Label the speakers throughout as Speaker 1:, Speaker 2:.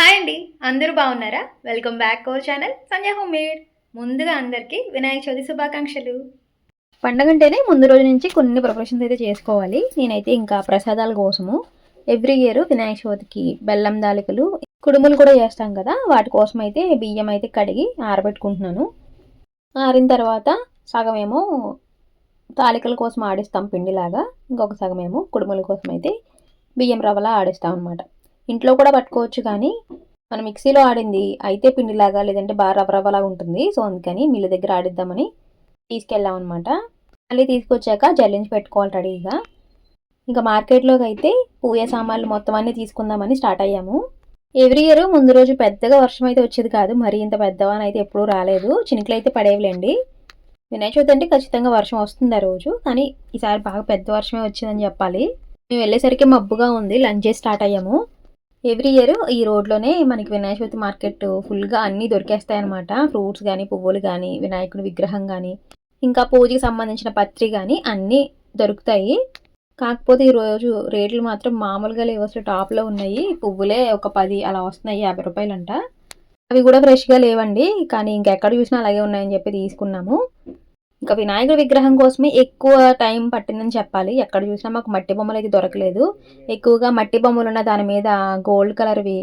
Speaker 1: Hi అండి అందరూ బాగున్నారా? Welcome back our channel Sanjay home made ముందుగా అందరికీ వినాయక చవితి శుభాకాంక్షలు. పండగ అంటేనే ముందు రోజు నుంచి కొన్ని ప్రిపరేషన్స్ అయితే చేసుకోవాలి. నేనైతే ఇంకా ప్రసాదాల కోసము ఎవ్రీ ఇయర్ వినాయక చవితికి బెల్లం దాలికలు కుడుములు కూడా చేస్తాం కదా వాటి కోసం అయితే బియ్యం అయితే కడిగి ఆరబెట్టుకుంటున్నాను. ఆరిన తర్వాత సగమేమో తాలికల కోసం ఆడిస్తాం పిండిలాగా ఇంకొక సగమేమో కుడుముల కోసం అయితే బియ్యం రవ్వలా ఆడిస్తాం అనమాట ఇంట్లో కూడా పట్టుకోవచ్చు కానీ మనం మిక్సీలో ఆడింది అయితే పిండిలాగా లేదంటే బాగా రవ్వ ఉంటుంది. సో అందుకని మిల్లు దగ్గర ఆడిద్దామని తీసుకెళ్ళాం అనమాట మళ్ళీ తీసుకొచ్చాక జల్లించి పెట్టుకోవాలి రెడీగా. ఇంకా మార్కెట్లోకి అయితే పూజ సామాన్లు మొత్తం అన్నీ తీసుకుందామని స్టార్ట్ అయ్యాము. ఎవ్రీ ఇయర్ ముందు రోజు పెద్దగా వర్షం అయితే వచ్చేది కాదు. మరి ఇంత పెద్దవాని అయితే ఎప్పుడూ రాలేదు. చినుకులు అయితే పడేవిలేండి. వినాయక చవితి అంటే ఖచ్చితంగా వర్షం వస్తుంది ఆ రోజు. కానీ ఈసారి బాగా పెద్ద వర్షమే వచ్చిందని చెప్పాలి. మేము వెళ్ళేసరికి మబ్బుగా ఉంది. లంచ్ చేసి స్టార్ట్ అయ్యాము. ఎవ్రీ ఇయర్ ఈ రోడ్లోనే మనకి వినాయక చవితి మార్కెట్ ఫుల్గా అన్నీ దొరికేస్తాయి అనమాట ఫ్రూట్స్ కానీ పువ్వులు కానీ వినాయకుడి విగ్రహం కానీ ఇంకా పూజకి సంబంధించిన పత్రి కానీ అన్నీ దొరుకుతాయి. కాకపోతే ఈరోజు రేట్లు మాత్రం మామూలుగా లేవు. అసలు టాప్లో ఉన్నాయి. పువ్వులే ఒక పది అలా వస్తున్నాయి యాభై రూపాయలంట. అవి కూడా ఫ్రెష్గా లేవండి. కానీ ఇంకెక్కడ చూసినా అలాగే ఉన్నాయని చెప్పి తీసుకున్నాము. ఇంకా వినాయకుడి విగ్రహం కోసమే ఎక్కువ టైం పట్టిందని చెప్పాలి. ఎక్కడ చూసినా మాకు మట్టి బొమ్మలు అయితే దొరకలేదు. ఎక్కువగా మట్టి బొమ్మలు ఉన్న దాని మీద గోల్డ్ కలర్వి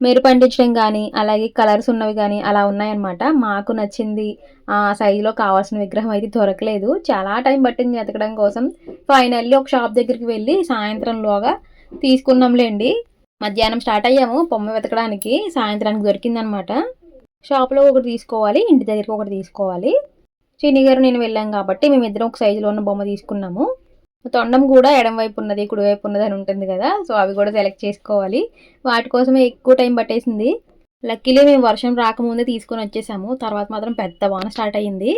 Speaker 1: మెరు పండించడం కానీ అలాగే కలర్స్ ఉన్నవి కానీ అలా ఉన్నాయన్నమాట. మాకు నచ్చింది ఆ సైజులో కావాల్సిన విగ్రహం అయితే దొరకలేదు. చాలా టైం పట్టింది ఎతకడం కోసం. ఫైనల్లీ ఒక షాప్ దగ్గరికి వెళ్ళి సాయంత్రంలోగా తీసుకున్నాంలేండి. మధ్యాహ్నం స్టార్ట్ అయ్యాము బొమ్మ వెతకడానికి. సాయంత్రానికి దొరికిందనమాట షాప్లో ఒకటి తీసుకోవాలి ఇంటి దగ్గరికి ఒకటి తీసుకోవాలి. శ్రీని గారు నేను వెళ్ళాం కాబట్టి మేమిద్దరం ఒక సైజులో ఉన్న బొమ్మ తీసుకున్నాము. తొండం కూడా ఎడం వైపు ఉన్నది కుడి వైపు ఉన్నది అని ఉంటుంది కదా సో అవి కూడా సెలెక్ట్ చేసుకోవాలి. వాటి కోసమే ఎక్కువ టైం పట్టేసింది. లక్కీలీ మేము వర్షం రాకముందే తీసుకొని వచ్చేసాము. తర్వాత మాత్రం పెద్ద వాన స్టార్ట్ అయ్యింది.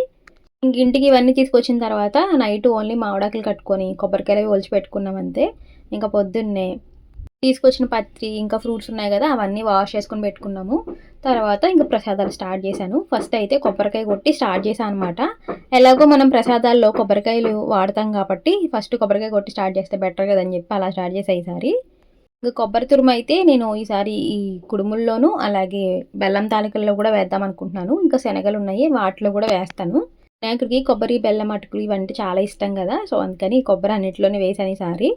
Speaker 1: ఇంక ఇంటికి ఇవన్నీ తీసుకొచ్చిన తర్వాత నైట్ ఓన్లీ మామిడాకులు కట్టుకొని కొబ్బరికాయలు ఒలిచి పెట్టుకున్నాం అంతే. ఇంకా పొద్దున్నే తీసుకొచ్చిన పత్రి ఇంకా ఫ్రూట్స్ ఉన్నాయి కదా అవన్నీ వాష్ చేసుకొని పెట్టుకున్నాము. తర్వాత ఇంకా ప్రసాదాలు స్టార్ట్ చేశాను. ఫస్ట్ అయితే కొబ్బరికాయ కొట్టి స్టార్ట్ చేశాను అనమాట ఎలాగో మనం ప్రసాదాల్లో కొబ్బరికాయలు వాడతాం కాబట్టి ఫస్ట్ కొబ్బరికాయ కొట్టి స్టార్ట్ చేస్తే బెటర్ కదని చెప్పి అలా స్టార్ట్ చేసా ఈసారి. ఇంకా కొబ్బరి తురుము అయితే నేను ఈసారి ఈ కుడుముల్లోనూ అలాగే బెల్లం తాలికల్లో కూడా వేద్దాం అనుకుంటున్నాను. ఇంకా శనగలు ఉన్నాయి వాటిలో కూడా వేస్తాను. వినాయకుడికి కొబ్బరి బెల్లం అటుకులు ఇవంటే చాలా ఇష్టం కదా సో అందుకని కొబ్బరి అన్నింటిలోనే వేసాను ఈసారి.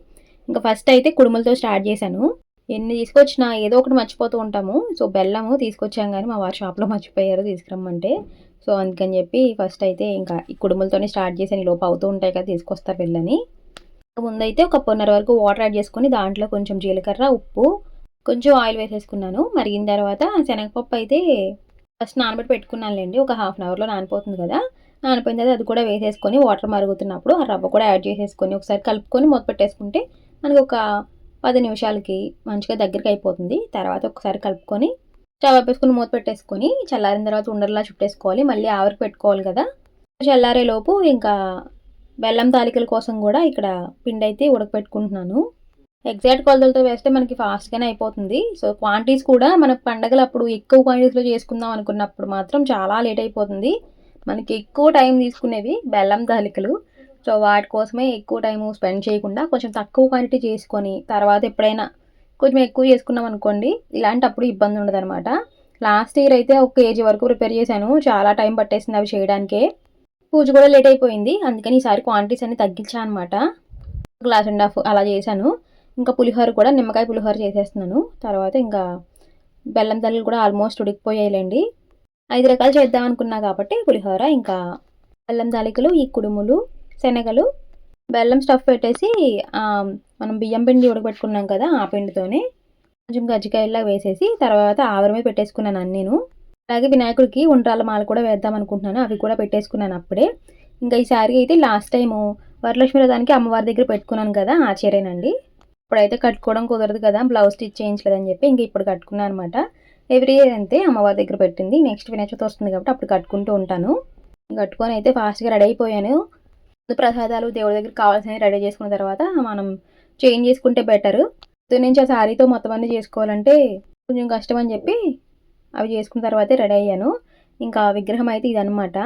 Speaker 1: ఇంకా ఫస్ట్ అయితే కుడుములతో స్టార్ట్ చేశాను. ఎన్ని తీసుకొచ్చినా ఏదో ఒకటి మర్చిపోతూ ఉంటాము. సో బెల్లము తీసుకొచ్చాం కానీ మా వారి షాప్లో మర్చిపోయారు తీసుకురమ్మంటే. సో అందుకని చెప్పి ఫస్ట్ అయితే ఇంకా ఈ కుడుములతోనే స్టార్ట్ చేసాను ఈ లోపు అవుతూ ఉంటాయి కదా తీసుకొస్తారు బెల్లని ముందైతే ఒక పొన్నర వరకు వాటర్ యాడ్ చేసుకుని దాంట్లో కొంచెం జీలకర్ర ఉప్పు కొంచెం ఆయిల్ వేసేసుకున్నాను. మరిగిన తర్వాత శనగపప్పు అయితే ఫస్ట్ నానబెట్టి పెట్టుకున్నానులేండి. ఒక హాఫ్ అన్ అవర్లో నానిపోతుంది కదా. నానిపోయిన తర్వాత అది కూడా వేసేసుకొని వాటర్ మరుగుతున్నప్పుడు ఆ రవ్వ కూడా యాడ్ చేసేసుకొని ఒకసారి కలుపుకొని మూత పెట్టేసుకుంటే మనకు ఒక పది నిమిషాలకి మంచిగా దగ్గరికి అయిపోతుంది. తర్వాత ఒకసారి కలుపుకొని స్టవ్ వేసుకుని మూత పెట్టేసుకొని చల్లారిన తర్వాత ఉండర్లా చుట్టేసుకోవాలి. మళ్ళీ ఆవిరికి పెట్టుకోవాలి కదా. చల్లారే లోపు ఇంకా బెల్లం తాలికల కోసం కూడా ఇక్కడ పిండి అయితే ఉడకపెట్టుకుంటున్నాను. ఎగ్జాక్ట్ కొలతలతో వేస్తే మనకి ఫాస్ట్గానే అయిపోతుంది. సో క్వాంటిటీస్ కూడా మన పండగలు అప్పుడు ఎక్కువ క్వాంటిటీస్లో చేసుకుందాం అనుకున్నప్పుడు మాత్రం చాలా లేట్ అయిపోతుంది. మనకి ఎక్కువ టైం తీసుకునేవి బెల్లం తాలికలు. సో వాటి కోసమే ఎక్కువ టైం స్పెండ్ చేయకుండా కొంచెం తక్కువ క్వాంటిటీ చేసుకొని తర్వాత ఎప్పుడైనా కొంచెం ఎక్కువ చేసుకున్నాం అనుకోండి ఇలాంటప్పుడు ఇబ్బంది ఉండదు అనమాట లాస్ట్ ఇయర్ అయితే ఒక కేజీ వరకు ప్రిపేర్ చేశాను. చాలా టైం పట్టేసింది అవి చేయడానికే. పూజ కూడా లేట్ అయిపోయింది. అందుకని ఈసారి క్వాంటిటీస్ అన్ని తగ్గించాను అనమాట గ్లాస్ అండ్ హాఫ్ అలా చేశాను. ఇంకా పులిహోర కూడా నిమ్మకాయ పులిహోర చేసేస్తున్నాను. తర్వాత ఇంకా బెల్లం తల్లిలు కూడా ఆల్మోస్ట్ ఉడికిపోయాయిలేండి. ఐదు రకాలు చేద్దాం అనుకున్నా కాబట్టి పులిహోర ఇంకా బెల్లం తాలికలు ఈ కుడుములు శనగలు బెల్లం స్టఫ్ పెట్టేసి మనం బియ్యం పిండి ఉడకబెట్టుకున్నాం కదా ఆ పిండితోనే కొంచెం గజ్జికాయల్లా వేసేసి తర్వాత ఆవిరి మీద పెట్టేసుకున్నాను అన్నీను. అలాగే వినాయకుడికి ఉండ్రాల మాల కూడా వేద్దాం అనుకుంటున్నాను అవి కూడా పెట్టేసుకున్నాను అప్పుడే. ఇంకా ఈ శారీ అయితే లాస్ట్ టైము వరలక్ష్మి రథానికి అమ్మవారి దగ్గర పెట్టుకున్నాను కదా ఆ చీరేనండి. ఇప్పుడైతే కట్టుకోవడం కుదరదు కదా బ్లౌజ్ స్టిచ్ చేయించలేదని చెప్పి ఇంక ఇప్పుడు కట్టుకున్నాను అనమాట ఎవ్రీ ఇయర్ అంతే అమ్మవారి దగ్గర పెట్టింది నెక్స్ట్ వినాయక వస్తుంది కాబట్టి అప్పుడు కట్టుకుంటూ ఉంటాను. కట్టుకొని అయితే ఫాస్ట్గా రెడీ అయిపోయాను. ప్రసాదాలు దేవుడి దగ్గర కావాల్సినవి రెడీ చేసుకున్న తర్వాత మనం చేంజ్ చేసుకుంటే బెటర్. నుంచి ఆ శారీతో మొత్తం అన్నీ చేసుకోవాలంటే కొంచెం కష్టం అని చెప్పి అవి చేసుకున్న తర్వాతే రెడీ అయ్యాను. ఇంకా విగ్రహం అయితే ఇదనమాట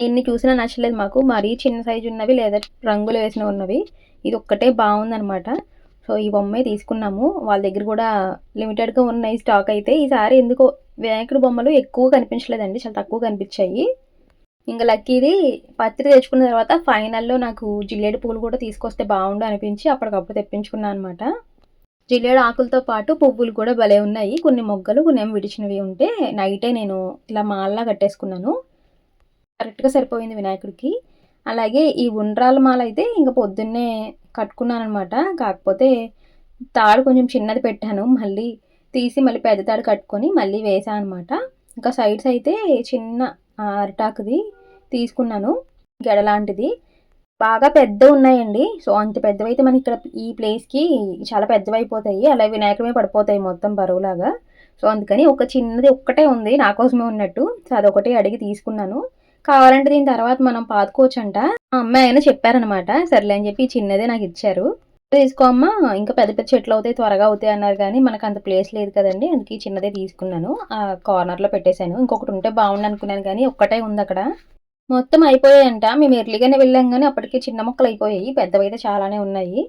Speaker 1: ఎన్ని చూసినా నచ్చలేదు మాకు. మరీ చిన్న సైజు ఉన్నవి లేదా రంగులు వేసిన ఉన్నవి. ఇది ఒక్కటే బాగుందనమాట సో ఈ బొమ్మే తీసుకున్నాము. వాళ్ళ దగ్గర కూడా లిమిటెడ్గా ఉన్నాయి స్టాక్ అయితే ఈసారి ఎందుకో వినాయకుడు బొమ్మలు ఎక్కువ కనిపించలేదండి. చాలా తక్కువ కనిపించాయి. ఇంకా లక్కీది పత్రి తెచ్చుకున్న తర్వాత ఫైనల్లో నాకు జిల్లేడు పూలు కూడా తీసుకొస్తే బాగుండు అనిపించి అప్పటికప్పుడు తెప్పించుకున్నాను అనమాట జిల్లేడు ఆకులతో పాటు పువ్వులు కూడా భలే ఉన్నాయి. కొన్ని మొగ్గలు కొన్ని ఏమో విడిచినవి ఉంటే నైటే నేను ఇలా మాల్లా కట్టేసుకున్నాను. కరెక్ట్గా సరిపోయింది వినాయకుడికి. అలాగే ఈ ఉండ్రాల మాల అయితే ఇంకా పొద్దున్నే కట్టుకున్నాను అనమాట కాకపోతే తాడు కొంచెం చిన్నది పెట్టాను. మళ్ళీ తీసి మళ్ళీ పెద్ద తాడు కట్టుకొని మళ్ళీ వేసాను అనమాట ఇంకా సైడ్స్ అయితే చిన్న అరిటాకుది తీసుకున్నాను. గెడ లాంటిది బాగా పెద్ద ఉన్నాయండి. సో అంత పెద్దవైతే మనకి ఇక్కడ ఈ ప్లేస్కి చాలా పెద్దవి అయిపోతాయి అలా వినాయకుడమే పడిపోతాయి మొత్తం బరువులాగా. సో అందుకని ఒక చిన్నది ఒక్కటే ఉంది నా కోసమే ఉన్నట్టు. సో అదొకటి అడిగి తీసుకున్నాను. కావాలంటే దీని తర్వాత మనం పాతుకోవచ్చు అంట మా అమ్మాయి అయినా చెప్పారనమాట సర్లే అని చెప్పి చిన్నదే నాకు ఇచ్చారు. తీసుకో అమ్మా ఇంకా పెద్ద పెద్ద చెట్లు అవుతాయి త్వరగా అవుతాయి అన్నారు కానీ మనకు అంత ప్లేస్ లేదు కదండి. అందుకే చిన్నదే తీసుకున్నాను. ఆ కార్నర్లో పెట్టేశాను. ఇంకొకటి ఉంటే బాగుండు అనుకున్నాను కానీ ఒక్కటే ఉంది అక్కడ. మొత్తం అయిపోయాయంట. మేము ఎర్లీగానే వెళ్ళాం కానీ అప్పటికి చిన్న మొక్కలు అయిపోయాయి. పెద్దవైతే చాలానే ఉన్నాయి.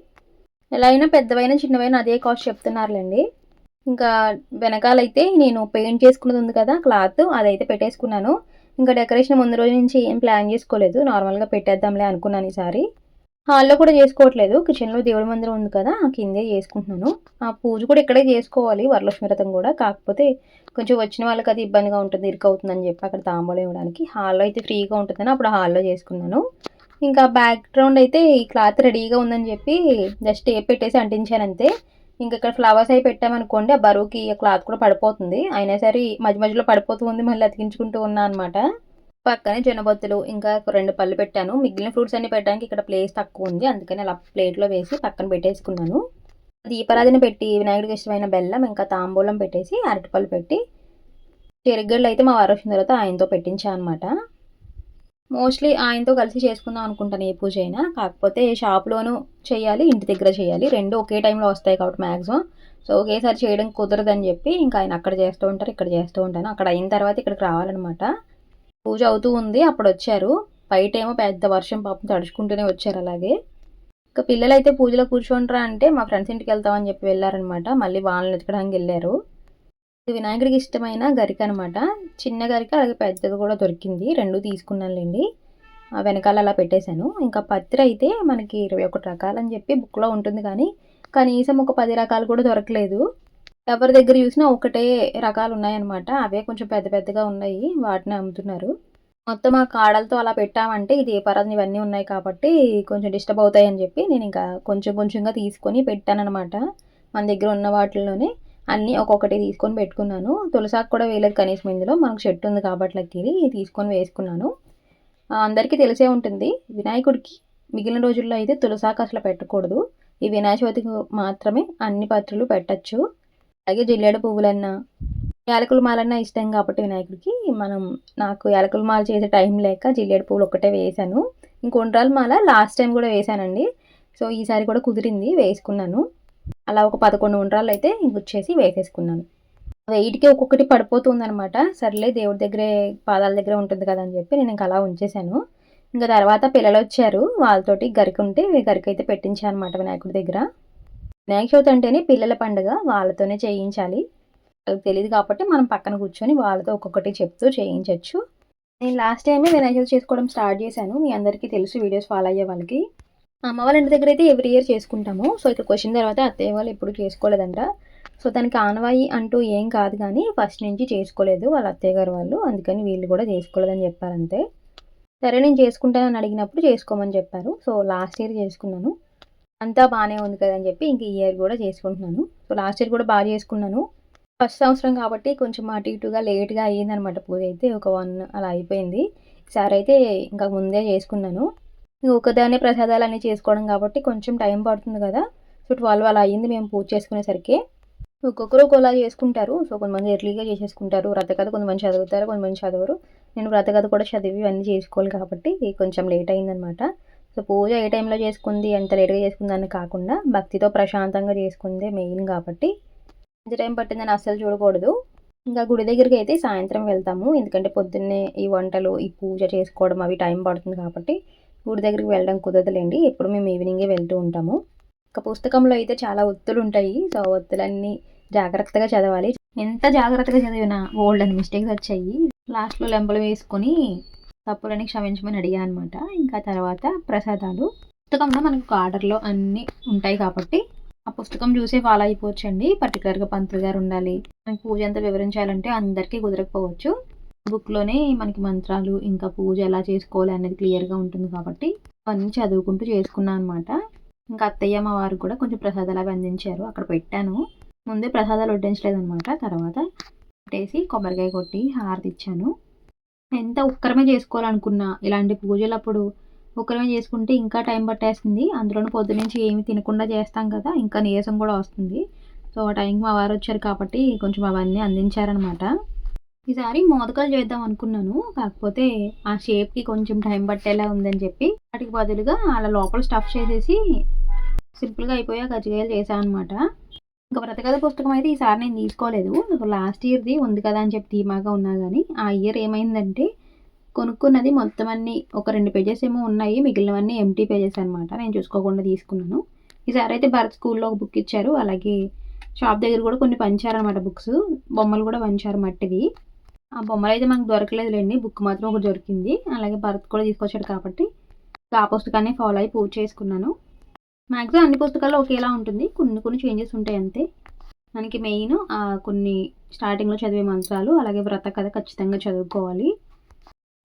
Speaker 1: ఎలా అయినా పెద్దవైనా చిన్నవైనా అదే కాస్ట్ చెప్తున్నారులేండి. ఇంకా వెనకాలైతే నేను పెయింట్ చేసుకున్నది ఉంది కదా క్లాత్ అదైతే పెట్టేసుకున్నాను. ఇంకా డెకరేషన్ ముందు రోజు నుంచి ఏం ప్లాన్ చేసుకోలేదు. నార్మల్గా పెట్టేద్దాంలే అనుకున్నాను ఈసారి. హాల్లో కూడా చేసుకోవట్లేదు. కిచెన్లో దేవుడి మందిరం ఉంది కదా ఆ కిందే చేసుకుంటున్నాను. ఆ పూజ కూడా ఇక్కడే చేసుకోవాలి వరలక్ష్మి వ్రతం కూడా. కాకపోతే కొంచెం వచ్చిన వాళ్ళకి అది ఇబ్బందిగా ఉంటుంది ఇరుకు అవుతుందని చెప్పి అక్కడ తాంబూలం ఇవ్వడానికి. హాల్లో అయితే ఫ్రీగా ఉంటుందని అప్పుడు హాల్లో చేసుకున్నాను. ఇంకా బ్యాక్గ్రౌండ్ అయితే ఈ క్లాత్ రెడీగా ఉందని చెప్పి జస్ట్ ఏ పెట్టేసి అంటించాను అంతే ఇంకా ఇక్కడ ఫ్లవర్స్ అవి పెట్టామనుకోండి ఆ బరువుకి ఆ క్లాత్ కూడా పడిపోతుంది. అయినా సరే మధ్య మధ్యలో పడిపోతుంది మళ్ళీ అతికించుకుంటూ ఉన్నా అనమాట పక్కనే జనబొత్తులు ఇంకా రెండు పళ్ళు పెట్టాను. మిగిలిన ఫ్రూట్స్ అన్ని పెట్టడానికి ఇక్కడ ప్లేస్ తక్కువ ఉంది. అందుకని అలా ప్లేట్లో వేసి పక్కన పెట్టేసుకున్నాను. దీపారాధన పెట్టి వినాయకుడికి ఇష్టమైన బెల్లం ఇంకా తాంబూలం పెట్టేసి అరటిపళ్ళు పెట్టి చెరుగడ్డలు అయితే మా వారు వచ్చిన తర్వాత ఆయనతో పెట్టించాను అనమాట మోస్ట్లీ ఆయనతో కలిసి చేసుకుందాం అనుకుంటాను ఏ పూజ అయినా. కాకపోతే షాప్లోనూ చేయాలి ఇంటి దగ్గర చేయాలి. రెండు ఒకే టైంలో వస్తాయి కాబట్టి మ్యాక్సిమం సో ఒకేసారి చేయడం కుదరదని చెప్పి ఇంకా ఆయన అక్కడ చేస్తూ ఉంటారు ఇక్కడ చేస్తూ ఉంటాను. అక్కడ అయిన తర్వాత ఇక్కడికి రావాలన్నమాట. పూజ అవుతూ ఉంది. అప్పుడు వచ్చారు బయట ఏమో పెద్ద వర్షం పాపం తడుచుకుంటూనే వచ్చారు అలాగే. ఇంకా పిల్లలు అయితే పూజలో కూర్చోంటారా అంటే మా ఫ్రెండ్స్ ఇంటికి వెళ్తామని చెప్పి వెళ్ళారనమాట. మళ్ళీ వాళ్ళని వెతకడానికి వెళ్ళారు. ఇది వినాయకుడికి ఇష్టమైన గరిక అనమాట. చిన్న గరిక అలాగే పెద్దది కూడా దొరికింది. రెండు తీసుకున్నానులేండి. ఆ వెనకాల అలా పెట్టేశాను. ఇంకా పత్రి అయితే మనకి ఇరవై ఒకటి రకాలని చెప్పి బుక్లో ఉంటుంది కానీ కనీసం ఒక పది రకాలు కూడా దొరకలేదు. ఎవరి దగ్గర చూసినా ఒకటే రకాలు ఉన్నాయన్నమాట అవే కొంచెం పెద్ద పెద్దగా ఉన్నాయి వాటిని అమ్ముతున్నారు. మొత్తం ఆ కాడలతో అలా పెట్టామంటే ఇది దీపారాధన ఇవన్నీ ఉన్నాయి కాబట్టి కొంచెం డిస్టర్బ్ అవుతాయి అని చెప్పి నేను ఇంకా కొంచెం కొంచెంగా తీసుకొని పెట్టానమాట మన దగ్గర ఉన్న వాటిల్లోనే అన్నీ ఒక్కొక్కటి తీసుకొని పెట్టుకున్నాను. తులసాకు కూడా వేయలేదు కనీసం ఇందులో. మనకు చెట్టు ఉంది కాబట్టి లక్కీది తీసుకొని వేసుకున్నాను. అందరికీ తెలిసే ఉంటుంది వినాయకుడికి మిగిలిన రోజుల్లో అయితే తులసాకు అసలు పెట్టకూడదు. ఈ వినాయక చవితికి మాత్రమే అన్ని పత్రులు పెట్టచ్చు. అలాగే జిల్లేడు పువ్వులన్నా యాలకుల మాలన్నా ఇష్టం కాబట్టి వినాయకుడికి మనం నాకు యాలకుల మాల చేసే టైం లేక జిల్లేడు పువ్వులు ఒక్కటే వేసాను. ఇంకొండ్రాల మాల లాస్ట్ టైం కూడా వేసానండి. సో ఈసారి కూడా కుదిరింది వేసుకున్నాను. అలా ఒక పదకొండు ఉండ్రాలు అయితే గుచ్చేసి వేసేసుకున్నాను. వెయిట్కి ఒక్కొక్కటి పడిపోతుంది అనమాట సర్లే దేవుడి దగ్గరే పాదాల దగ్గర ఉంటుంది కదా అని చెప్పి నేను ఇంకా అలా ఉంచేశాను ఇంకా తర్వాత పిల్లలు వచ్చారు. వాళ్ళతోటి గరిక ఉంటే గరిక అయితే పెట్టించాను అనమాట వినాయకుడి దగ్గర. వినాయక చవితి అంటేనే పిల్లల పండుగ వాళ్ళతోనే చేయించాలి. వాళ్ళకి తెలియదు కాబట్టి మనం పక్కన కూర్చొని వాళ్ళతో ఒక్కొక్కటి చెప్తూ చేయించవచ్చు నేను లాస్ట్ టైమే వినాయక చవితి చేసుకోవడం స్టార్ట్ చేశాను. మీ అందరికీ తెలుసు వీడియోస్ ఫాలో అయ్యే వాళ్ళకి. అమ్మ వాళ్ళ ఇంటి దగ్గర అయితే ఎవ్రీ ఇయర్ చేసుకుంటాము. సో ఇక్కడికి వచ్చిన తర్వాత అత్తయ్య వాళ్ళు ఎప్పుడు చేసుకోలేదంట. సో తనకి ఆనవాయి అంటూ ఏం కాదు కానీ ఫస్ట్ నుంచి చేసుకోలేదు వాళ్ళ అత్తయ్య గారు వాళ్ళు. అందుకని వీళ్ళు కూడా చేసుకోలేదని చెప్పారంతే సరే నేను చేసుకుంటానని అడిగినప్పుడు చేసుకోమని చెప్పారు. సో లాస్ట్ ఇయర్ చేసుకున్నాను. అంతా బాగానే ఉంది కదా అని చెప్పి ఇంక ఈ ఇయర్ కూడా చేసుకుంటున్నాను. సో లాస్ట్ ఇయర్ కూడా బాగా చేసుకున్నాను. ఫస్ట్ సంవత్సరం కాబట్టి కొంచెం అటు ఇటుగా లేట్గా అయ్యిందనమాట పూజ అయితే ఒక వన్ అలా అయిపోయింది. ఈసారి అయితే ఇంకా ముందే చేసుకున్నాను. ఒకదానే ప్రసాదాలు అన్నీ చేసుకోవడం కాబట్టి కొంచెం టైం పడుతుంది కదా. సో ట్వెల్వ్ అలా అయ్యింది మేము పూజ చేసుకునేసరికి. ఒక్కొక్కరు ఒకలా చేసుకుంటారు. సో కొంతమంది ఎర్లీగా చేసేసుకుంటారు. వ్రతకథ కొంతమంది చదువుతారు కొంతమంది చదవరు. నేను వ్రతకథ కూడా చదివి అన్నీ చేసుకోవాలి కాబట్టి కొంచెం లేట్ అయిందనమాట సో పూజ ఏ టైంలో చేసుకుంది ఎంత లేట్గా చేసుకుంది అని కాకుండా భక్తితో ప్రశాంతంగా చేసుకుందే మెయిన్ కాబట్టి. ఎంత టైం పట్టిందని అస్సలు చూడకూడదు. ఇంకా గుడి దగ్గరికి అయితే సాయంత్రం వెళ్తాము. ఎందుకంటే పొద్దున్నే ఈ వంటలు ఈ పూజ చేసుకోవడం అవి టైం పడుతుంది కాబట్టి గుడి దగ్గరికి వెళ్ళడం కుదరదులేండి. ఎప్పుడు మేము ఈవినింగే వెళ్తూ ఉంటాము. ఒక పుస్తకంలో అయితే చాలా ఒత్తులు ఉంటాయి. సో ఆ ఒత్తులన్నీ జాగ్రత్తగా చదవాలి. ఎంత జాగ్రత్తగా చదివినా ఓల్డ్ అని మిస్టేక్స్ వచ్చాయి. లాస్ట్లో లెంపలు వేసుకొని తప్పులని క్షమించమని అడిగా అనమాట ఇంకా తర్వాత ప్రసాదాలు. పుస్తకంలో మనకు ఆర్డర్లో అన్నీ ఉంటాయి కాబట్టి ఆ పుస్తకం చూసే ఫాలో అయిపోవచ్చండి. పర్టికులర్గా పంతులు గారు ఉండాలి. మనకి పూజ అంతా వివరించాలంటే అందరికీ కుదరకపోవచ్చు. బుక్లోనే మనకి మంత్రాలు ఇంకా పూజ ఎలా చేసుకోవాలి అనేది క్లియర్గా ఉంటుంది కాబట్టి అవన్నీ చదువుకుంటూ చేసుకున్నాను అనమాట ఇంకా అత్తయ్య మా వారు కూడా కొంచెం ప్రసాదాలు అవి అందించారు. అక్కడ పెట్టాను. ముందే ప్రసాదాలు వడ్డించలేదు అనమాట తర్వాత పెట్టేసి కొబ్బరికాయ కొట్టి హారతి ఇచ్చాను. ఎంత ఒక్కరమే చేసుకోవాలనుకున్నా ఇలాంటి పూజలప్పుడు ఒక్కరమే చేసుకుంటే ఇంకా టైం పట్టేస్తుంది. అందులోనూ పొద్దునుంచి ఏమి తినకుండా చేస్తాం కదా ఇంకా నీరసం కూడా వస్తుంది. సో ఆ టైంకి మా వారు వచ్చారు కాబట్టి కొంచెం అవన్నీ అందించారనమాట ఈసారి మోదకాలు చేద్దాం అనుకున్నాను. కాకపోతే ఆ షేప్కి కొంచెం టైం పట్టేలా ఉందని చెప్పి వాటికి బదులుగా అలా లోపల స్టఫ్ చేసేసి సింపుల్గా అయిపోయా గజ్జికాయలు చేశాను అనమాట ఇంకా వ్రతకథ పుస్తకం అయితే ఈసారి నేను తీసుకోలేదు. లాస్ట్ ఇయర్ది ఉంది కదా అని చెప్పి ధీమాగా ఉన్నా కానీ ఆ ఇయర్ ఏమైందంటే కొనుక్కున్నది మొత్తం అన్ని ఒక రెండు పేజెస్ ఏమో ఉన్నాయి. మిగిలినవన్నీ ఎంటీ పేజెస్ అనమాట నేను చూసుకోకుండా తీసుకున్నాను. ఈసారి అయితే భరత్ స్కూల్లో ఒక బుక్ ఇచ్చారు. అలాగే షాప్ దగ్గర కూడా కొన్ని పంచారనమాట బుక్స్ బొమ్మలు కూడా పంచారు మట్టిది. ఆ బొమ్మలు అయితే మనకు దొరకలేదులేండి. బుక్ మాత్రం ఒకటి దొరికింది. అలాగే భరత్ కూడా తీసుకొచ్చాడు కాబట్టి ఆ పుస్తకాన్ని ఫాలో అయి పూజ చేసుకున్నాను. మ్యాక్సిమం అన్ని పుస్తకాల్లో ఒకేలా ఉంటుంది. కొన్ని కొన్ని చేంజెస్ ఉంటాయి అంతే. మనకి మెయిన్ కొన్ని స్టార్టింగ్లో చదివే మంత్రాలు అలాగే వ్రత కథ ఖచ్చితంగా చదువుకోవాలి.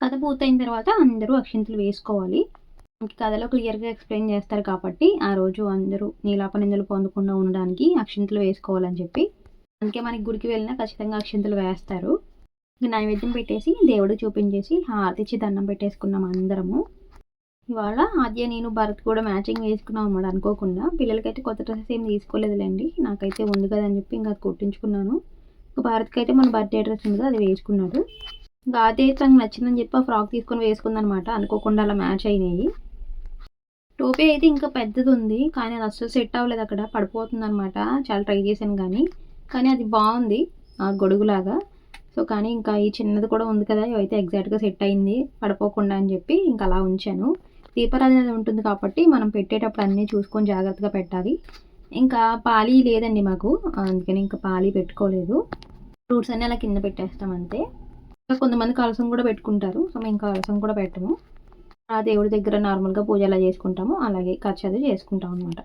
Speaker 1: కథ పూర్తయిన తర్వాత అందరూ అక్షింతలు వేసుకోవాలి. మనకి కథలో క్లియర్గా ఎక్స్ప్లెయిన్ చేస్తారు కాబట్టి ఆ రోజు అందరూ నీలాప నిందలు పొందకుండా ఉండడానికి అక్షింతలు వేసుకోవాలని చెప్పి. అందుకే మనకి గుడికి వెళ్ళినా ఖచ్చితంగా అక్షింతలు వేస్తారు. నైవేద్యం పెట్టేసి దేవుడు చూపించేసి హారతిచ్చి దండం పెట్టేసుకున్నాం అందరము. ఇవాళ ఆద్య నేను భరత్ కూడా మ్యాచింగ్ వేసుకున్నాం అన్నమాట అనుకోకుండా. పిల్లలకైతే కొత్త డ్రెస్సెస్ ఏం తీసుకోలేదులేండి. నాకైతే ఉంది కదా అని చెప్పి ఇంకా అది కుట్టించుకున్నాను. ఇంకా భారత్కి అయితే మన బర్త్డే డ్రెస్ ఉంది కదా అది వేసుకున్నాడు. ఇంకా ఆద్య అయితే తనకు నచ్చిందని చెప్పి ఆ ఫ్రాక్ తీసుకొని వేసుకుందనమాట అనుకోకుండా అలా మ్యాచ్ అయినాయి. టోపీ అయితే ఇంకా పెద్దది ఉంది కానీ అది అస్సలు సెట్ అవ్వలేదు అక్కడ. పడిపోతుంది అనమాట చాలా ట్రై చేశాను కానీ కానీ అది బాగుంది. ఆ గొడుగులాగా. సో కానీ ఇంకా ఈ చిన్నది కూడా ఉంది కదా ఇవైతే ఎగ్జాక్ట్గా సెట్ అయింది. పడిపోకుండా అని చెప్పి ఇంకా అలా ఉంచాను. దీపారాధన అనేది ఉంటుంది కాబట్టి మనం పెట్టేటప్పుడు అన్నీ చూసుకొని జాగ్రత్తగా పెట్టాలి. ఇంకా పాలి లేదండి మాకు అందుకని ఇంకా పాలి పెట్టుకోలేదు. ఫ్రూట్స్ అన్నీ అలా కింద పెట్టేస్తాం అంతే. ఇంకా కొంతమంది కలసం కూడా పెట్టుకుంటారు సో మేము కలసం కూడా పెట్టము. ఆ దేవుడి దగ్గర నార్మల్గా పూజ ఎలా చేసుకుంటామో అలాగే ఖర్చు అది చేసుకుంటాం అనమాట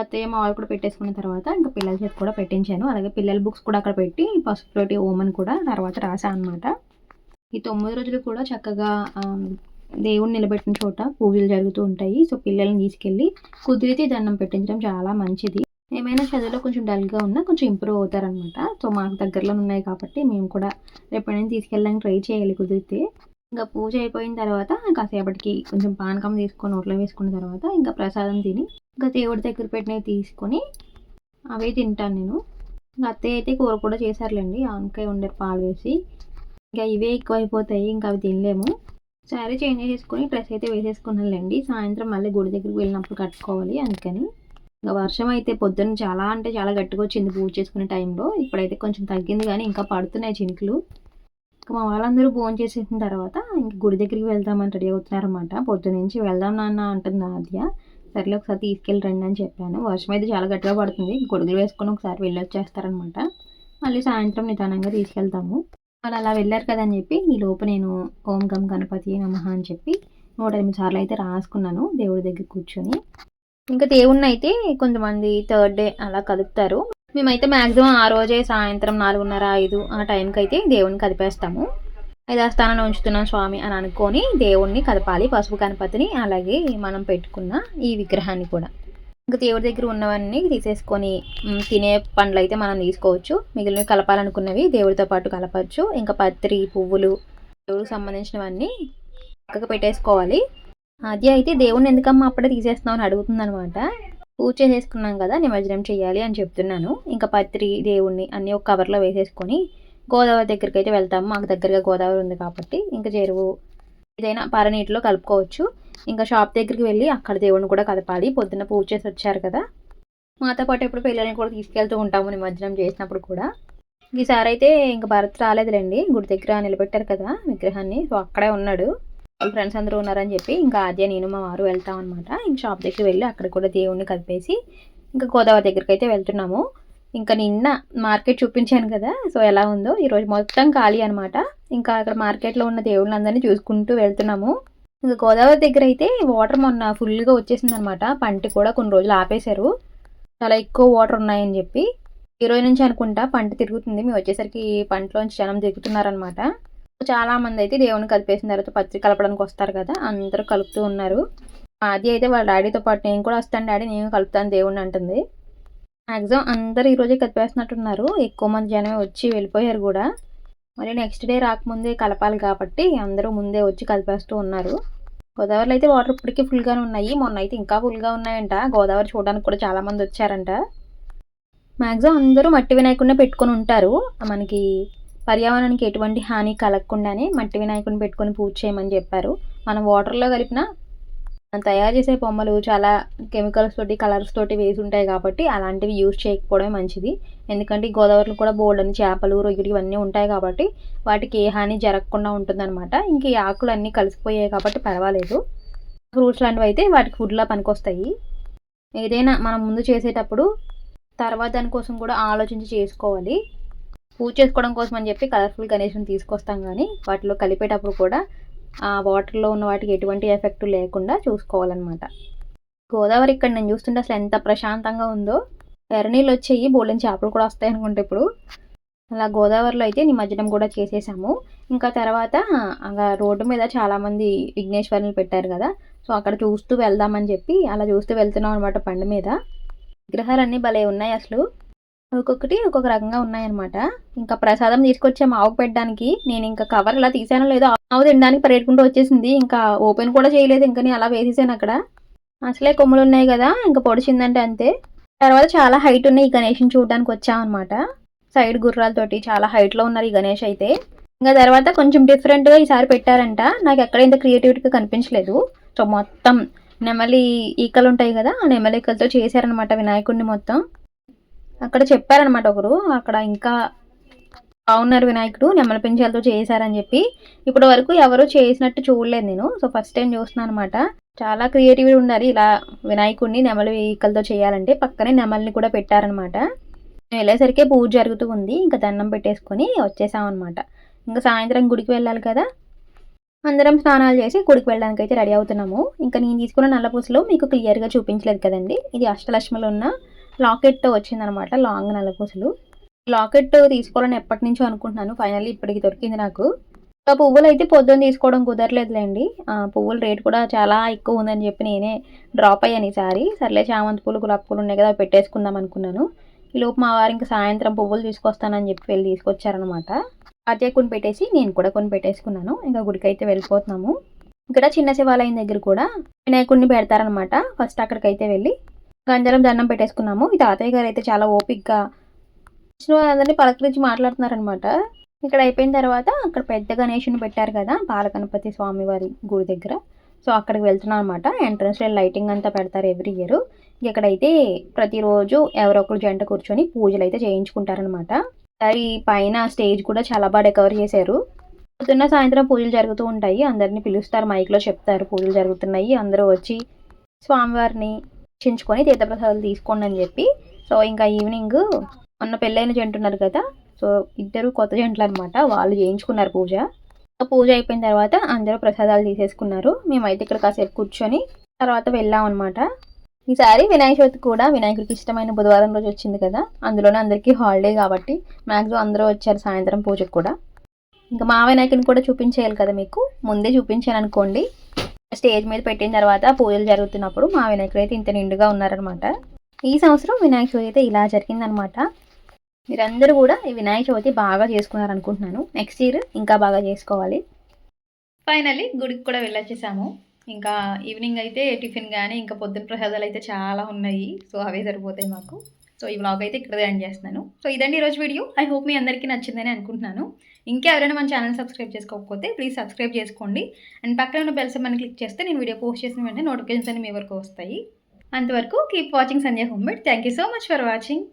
Speaker 1: అత్తయ్య మా వాళ్ళు కూడా పెట్టేసుకున్న తర్వాత ఇంకా పిల్లల చేతి కూడా పెట్టించాను. అలాగే పిల్లల బుక్స్ కూడా అక్కడ పెట్టి పసుపులోటి ఓమని కూడా తర్వాత రాసాను అనమాట ఈ తొమ్మిది రోజులు కూడా చక్కగా దేవుడిని నిలబెట్టిన చోట పూజలు జరుగుతూ ఉంటాయి. సో పిల్లల్ని తీసుకెళ్ళి కుదిరితే దండం పెట్టించడం చాలా మంచిది. ఏమైనా చదువులో కొంచెం డల్గా ఉన్నా కొంచెం ఇంప్రూవ్ అవుతారనమాట సో మాకు దగ్గరలో ఉన్నాయి కాబట్టి మేము కూడా రేపటి తీసుకెళ్ళడానికి ట్రై చేయాలి కుదిరితే. ఇంకా పూజ అయిపోయిన తర్వాత కాసేపటికి కొంచెం పానకం తీసుకొని నోట్లో వేసుకున్న తర్వాత ఇంకా ప్రసాదం తిని ఇంకా దేవుడి దగ్గర పెట్టినవి తీసుకొని అవే తింటాను నేను. ఇంకా అత్తయ్య అయితే కూర కూడా చేశారులేండి. ఆనకాయ ఉండే పాలు వేసి. ఇంకా ఇవే ఎక్కువ అయిపోతాయి ఇంకా అవి తినలేము. శారీ చేంజ్ చేసుకొని డ్రెస్ అయితే వేసేసుకున్నానులేండి. సాయంత్రం మళ్ళీ గుడి దగ్గరికి వెళ్ళినప్పుడు కట్టుకోవాలి అందుకని. ఇంకా వర్షం అయితే పొద్దున్న చాలా అంటే చాలా గట్టిగా వచ్చింది పూజ చేసుకునే టైంలో. ఇప్పుడైతే కొంచెం తగ్గింది కానీ ఇంకా పడుతున్నాయి చినుకులు. ఇంకా మా వాళ్ళందరూ భోజనం చేసేసిన తర్వాత ఇంక గుడి దగ్గరికి వెళ్దామని రెడీ అవుతున్నారన్నమాట. పొద్దు నుంచి వెళ్దాం నాన్న అంటుంది ఆద్య. సర్లే ఒకసారి తీసుకెళ్ళి రండి అని చెప్పాను. వర్షం అయితే చాలా గట్టిగా పడుతుంది. గొడుగులు వేసుకొని ఒకసారి వెళ్ళొచ్చేస్తారనమాట మళ్ళీ సాయంత్రం నిదానంగా తీసుకెళ్తాము. వాళ్ళు అలా వెళ్ళారు కదా అని చెప్పి ఈ లోపు నేను ఓం గం గణపతి నమః అని చెప్పి నూట ఎనిమిది సార్లు అయితే రాసుకున్నాను దేవుడి దగ్గర కూర్చొని. ఇంకా దేవుణ్ణి అయితే కొంతమంది థర్డ్ డే అలా కదుపుతారు. మేమైతే మ్యాక్సిమం ఆ రోజే సాయంత్రం నాలుగున్నర ఐదు ఆ టైంకి అయితే దేవుణ్ణి కదిపేస్తాము. ఐదో స్థానంలో ఉంచుతున్నాం స్వామి అని అనుకొని దేవుణ్ణి కదపాలి పసుపు గణపతిని అలాగే మనం పెట్టుకున్న ఈ విగ్రహాన్ని కూడా. ఇంకా దేవుడి దగ్గర ఉన్నవన్నీ తీసేసుకొని తినే పండ్లు అయితే మనం తీసుకోవచ్చు. మిగిలినవి కలపాలనుకున్నవి దేవుడితో పాటు కలపచ్చు. ఇంకా పత్రి పువ్వులు దేవుడికి సంబంధించినవన్నీ పక్కకు పెట్టేసుకోవాలి. అది అయితే దేవుడిని ఎందుకమ్మా అప్పుడే తీసేస్తున్నావు అని అడుగుతుందనమాట పూజ చేసేసుకున్నాం కదా నిమజ్జనం చేయాలి అని చెప్తున్నాను. ఇంకా పత్రి దేవుణ్ణి అన్నీ ఒక కవర్లో వేసేసుకొని గోదావరి దగ్గరికి అయితే వెళ్తాము. మాకు దగ్గరగా గోదావరి ఉంది కాబట్టి. ఇంకా చెరువు ఏదైనా పరనీటిలో కలుపుకోవచ్చు. ఇంకా షాప్ దగ్గరికి వెళ్ళి అక్కడ దేవుడిని కూడా కదపాలి పొద్దున్న పూజ చేసి వచ్చారు కదా. మాతో పాటు ఎప్పుడు పిల్లల్ని కూడా తీసుకెళ్తూ ఉంటాము నిమజ్జనం చేసినప్పుడు కూడా. ఈసారి అయితే ఇంకా భరత్ రాలేదులేండి. గుడి దగ్గర నిలబెట్టారు కదా విగ్రహాన్ని. సో అక్కడే ఉన్నాడు. వాళ్ళ ఫ్రెండ్స్ అందరూ ఉన్నారని చెప్పి ఇంకా ఆద్య నేను మా వారు వెళ్తాం అనమాట ఇంక షాప్ దగ్గర వెళ్ళి అక్కడ కూడా దేవుణ్ణి కలిపేసి ఇంకా గోదావరి దగ్గరికి అయితే వెళ్తున్నాము. ఇంకా నిన్న మార్కెట్ చూపించాను కదా సో ఎలా ఉందో. ఈరోజు మొత్తం ఖాళీ అనమాట ఇంకా అక్కడ మార్కెట్లో ఉన్న దేవుళ్ళందరినీ చూసుకుంటూ వెళ్తున్నాము. ఇంకా గోదావరి దగ్గర అయితే వాటర్ మొన్న ఫుల్గా వచ్చేసింది అనమాట పంట కూడా కొన్ని రోజులు ఆపేశారు. చాలా ఎక్కువ వాటర్ ఉన్నాయని చెప్పి. ఈ రోజు నుంచి అనుకుంటా పంట తిరుగుతుంది. మేము వచ్చేసరికి పంటలోంచి జనం దిగుతున్నారనమాట చాలా మంది అయితే దేవుని కలిపేసిన తర్వాత పత్రిక కలపడానికి వస్తారు కదా అందరూ కలుపుతూ ఉన్నారు. ఆది అయితే వాళ్ళ డాడీతో పాటు నేను కూడా వస్తాను. డాడీ నేను కలుపుతాను దేవుణ్ణి అంటుంది. మ్యాక్సిమం అందరూ ఈరోజే కలిపేస్తున్నట్టున్నారు. ఎక్కువ మంది జనమే వచ్చి వెళ్ళిపోయారు కూడా. మరి నెక్స్ట్ డే రాకముందే కలపాలి కాబట్టి అందరూ ముందే వచ్చి కలిపేస్తూ ఉన్నారు. గోదావరిలో అయితే వాటర్ ఇప్పటికీ ఫుల్గానే ఉన్నాయి. మొన్న అయితే ఇంకా ఫుల్గా ఉన్నాయంట. గోదావరి చూడడానికి కూడా చాలా మంది వచ్చారంట. మ్యాక్సిమం అందరూ మట్టి వినాయకుడినే పెట్టుకొని ఉంటారు. మనకి పర్యావరణానికి ఎటువంటి హాని కలగకుండానే మట్టి వినాయకుడిని పెట్టుకొని పూజ చేయమని చెప్పారు. మనం వాటర్లో కలిపిన తయారు చేసే బొమ్మలు చాలా కెమికల్స్ తోటి కలర్స్ తోటి వేసి ఉంటాయి కాబట్టి అలాంటివి యూజ్ చేయకపోవడమే మంచిది. ఎందుకంటే గోదావరిలో కూడా బోల్డ్ అని చేపలు రొయ్యలు ఇవన్నీ ఉంటాయి కాబట్టి వాటికి ఏ హాని జరగకుండా ఉంటుందన్నమాట. ఇంక ఈ ఆకులు అన్నీ కలిసిపోయాయి కాబట్టి పర్వాలేదు. ఫ్రూట్స్ లాంటివి అయితే వాటికి ఫుడ్లా పనికొస్తాయి. ఏదైనా మనం ముందు చేసేటప్పుడు తర్వాత దానికోసం కూడా ఆలోచించి చేసుకోవాలి. పూజ చేసుకోవడం కోసం అని చెప్పి కలర్ఫుల్ గణేష్ని తీసుకొస్తాం కానీ వాటిలో కలిపేటప్పుడు కూడా ఆ వాటర్లో ఉన్న వాటికి ఎటువంటి ఎఫెక్ట్ లేకుండా చూసుకోవాలన్నమాట. గోదావరి ఇక్కడ నేను చూస్తుంటే అసలు ఎంత ప్రశాంతంగా ఉందో. ఎర్రనీళ్ళు వచ్చేయి బోలెని చేపలు కూడా వస్తాయి అనుకుంటే ఇప్పుడు. అలా గోదావరిలో అయితే నిమజ్జనం కూడా చేసేసాము. ఇంకా తర్వాత అలా రోడ్డు మీద చాలామంది విఘ్నేశ్వరుని పెట్టారు కదా. సో అక్కడ చూస్తూ వెళ్దామని చెప్పి అలా చూస్తూ వెళ్తున్నాం అనమాట పండు మీద. విగ్రహాలన్నీ భలే ఉన్నాయి అసలు. ఒక్కొక్కటి ఒక్కొక్క రకంగా ఉన్నాయన్నమాట. ఇంకా ప్రసాదం తీసుకొచ్చే మావుకు పెట్టడానికి నేను ఇంకా కవర్ ఇలా తీసానో లేదో ఆవు తినడానికి పరిగెట్టుకుంటూ వచ్చేసింది. ఇంకా ఓపెన్ కూడా చేయలేదు ఇంకా నేను అలా వేసేసాను అక్కడ. అసలే కొమ్ములు ఉన్నాయి కదా ఇంకా పొడిచిందంటే అంతే. తర్వాత చాలా హైట్ ఉన్నాయి ఈ గణేష్ని చూడడానికి వచ్చామన్నమాట. సైడ్ గుర్రాలతోటి చాలా హైట్లో ఉన్నారు ఈ గణేష్ అయితే. ఇంకా తర్వాత కొంచెం డిఫరెంట్గా ఈసారి పెట్టారంట. నాకు ఎక్కడ ఇంత క్రియేటివిటీగా కనిపించలేదు. సో మొత్తం నెమలి ఈకలు ఉంటాయి కదా ఆ నెమలి ఈకలతో చేశారనమాట వినాయకుడిని మొత్తం. అక్కడ చెప్పారనమాట ఒకరు. అక్కడ ఇంకా బాగున్నారు వినాయకుడు నెమ్మల పెంచాలతో చేశారని చెప్పి. ఇప్పటి వరకు ఎవరు చేసినట్టు చూడలేదు నేను. సో ఫస్ట్ టైం చూస్తున్నాను అనమాట చాలా క్రియేటివ్గా ఉండాలి ఇలా వినాయకుడిని నెమలి ఈకలతో చేయాలంటే. పక్కనే నెమలిని కూడా పెట్టారనమాట నేను వెళ్ళేసరికి పూజ జరుగుతూ ఉంది. ఇంకా దండం పెట్టేసుకొని వచ్చేసాం అనమాట ఇంకా సాయంత్రం గుడికి వెళ్ళాలి కదా. అందరం స్నానాలు చేసి గుడికి వెళ్ళడానికి అయితే రెడీ అవుతున్నాము. ఇంకా నేను తీసుకున్న నల్ల పూసలు మీకు క్లియర్గా చూపించలేదు కదండి. ఇది అష్టలక్ష్మిలో ఉన్న లాకెట్ వచ్చిందనమాట లాంగ్ నల్లపూసలు లాకెట్ తీసుకోవాలని ఎప్పటి నుంచో అనుకుంటున్నాను ఫైనల్లీ ఇప్పటికి దొరికింది నాకు. ఆ పువ్వులు అయితే పొద్దున్న తీసుకోవడం కుదరలేదులేండి. ఆ పువ్వుల రేట్ కూడా చాలా ఎక్కువ ఉందని చెప్పి నేనే డ్రాప్ అయ్యాను ఈసారి. సర్లే చామంతి పూలు గులాబీ పూలు ఉన్నాయి కదా పెట్టేసుకుందాం అనుకున్నాను. ఈ లోపు మా వారు ఇంకా సాయంత్రం పువ్వులు తీసుకొస్తానని చెప్పి వెళ్ళి తీసుకొచ్చారనమాట. అదే కొని పెట్టేసి నేను కూడా కొని పెట్టేసుకున్నాను ఇంకా గుడికి అయితే వెళ్ళిపోతున్నాము. ఇక్కడ చిన్న శివాలయం దగ్గర కూడా వినాయకుడిని పెడతారనమాట. ఫస్ట్ అక్కడికైతే వెళ్ళి గంజరం దండం పెట్టేసుకున్నాము. ఈ తాతయ్య గారు అయితే చాలా ఓపిక్గా వచ్చిన వాళ్ళందరినీ పలకరించి మాట్లాడుతున్నారనమాట ఇక్కడ అయిపోయిన తర్వాత అక్కడ పెద్ద గణేషుని పెట్టారు కదా బాలగణపతి స్వామివారి గుడి దగ్గర. సో అక్కడికి వెళ్తున్నాం అనమాట ఎంట్రన్స్లో లైటింగ్ అంతా పెడతారు ఎవ్రీ ఇయర్ ఇక్కడైతే ప్రతిరోజు ఎవరో ఒకరు జంట కూర్చొని పూజలు అయితే చేయించుకుంటారనమాట ఈ పైన స్టేజ్ కూడా చాలా బాగా డెకవర్ చేశారు. పొద్దున్న సాయంత్రం పూజలు జరుగుతూ ఉంటాయి. అందరినీ పిలుస్తారు మైక్లో చెప్తారు పూజలు జరుగుతున్నాయి. అందరూ వచ్చి స్వామివారిని చించుకొని తీర్థప్రసాదాలు తీసుకోండి అని చెప్పి. సో ఇంకా ఈవినింగ్ మొన్న పెళ్ళైన జంట ఉన్నారు కదా. సో ఇద్దరు కొత్త జంటలు అనమాట వాళ్ళు చేయించుకున్నారు పూజ. పూజ అయిపోయిన తర్వాత అందరూ ప్రసాదాలు తీసేసుకున్నారు. మేమైతే ఇక్కడ కాసేపు కూర్చొని తర్వాత వెళ్ళాం అనమాట ఈసారి వినాయక చవితి కూడా వినాయకుడికి ఇష్టమైన బుధవారం రోజు వచ్చింది కదా. అందులోనే అందరికీ హాలిడే కాబట్టి మ్యాక్సిమం అందరూ వచ్చారు సాయంత్రం పూజకు కూడా. ఇంకా మా వినాయకుని కూడా చూపించేయాలి కదా మీకు. ముందే చూపించాను అనుకోండి. స్టేజ్ మీద పెట్టిన తర్వాత పూజలు జరుగుతున్నప్పుడు మా వినాయకుడు అయితే ఇంత నిండుగా ఉన్నారనమాట. ఈ సంవత్సరం వినాయక చవితి అయితే ఇలా జరిగిందనమాట. మీరందరూ కూడా ఈ వినాయక చవితి బాగా చేసుకున్నారనుకుంటున్నాను. నెక్స్ట్ ఇయర్ ఇంకా బాగా చేసుకోవాలి. ఫైనల్లీ గుడికి కూడా వెళ్ళొచ్చేసాము. ఇంకా ఈవినింగ్ అయితే టిఫిన్ కానీ ఇంకా పొద్దున్న ప్రసాదాలు అయితే చాలా ఉన్నాయి. సో అవే సరిపోతాయి మాకు. సో ఈ వ్లాగ్ అయితే ఇక్కడ ఎండ్ చేస్తున్నాను. సో ఇదండి ఈరోజు వీడియో. ఐ హోప్ మీ అందరికీ నచ్చిందని అనుకుంటున్నాను. ఇంకా ఎవరైనా మన ఛానల్ సబ్స్క్రైబ్ చేసుకోకపోతే ప్లీజ్ సబ్స్క్రైబ్ చేసుకోండి. అండ్ పక్కన ఉన్న బెల్ సెమ్మని క్లిక్ చేస్తే నేను వీడియో పోస్ట్ చేసిన వెంటనే నోటిఫికేషన్స్ అన్ని మీ వరకు వస్తాయి. అంతవరకు keep watching Sanjay home made. Thank you so much for watching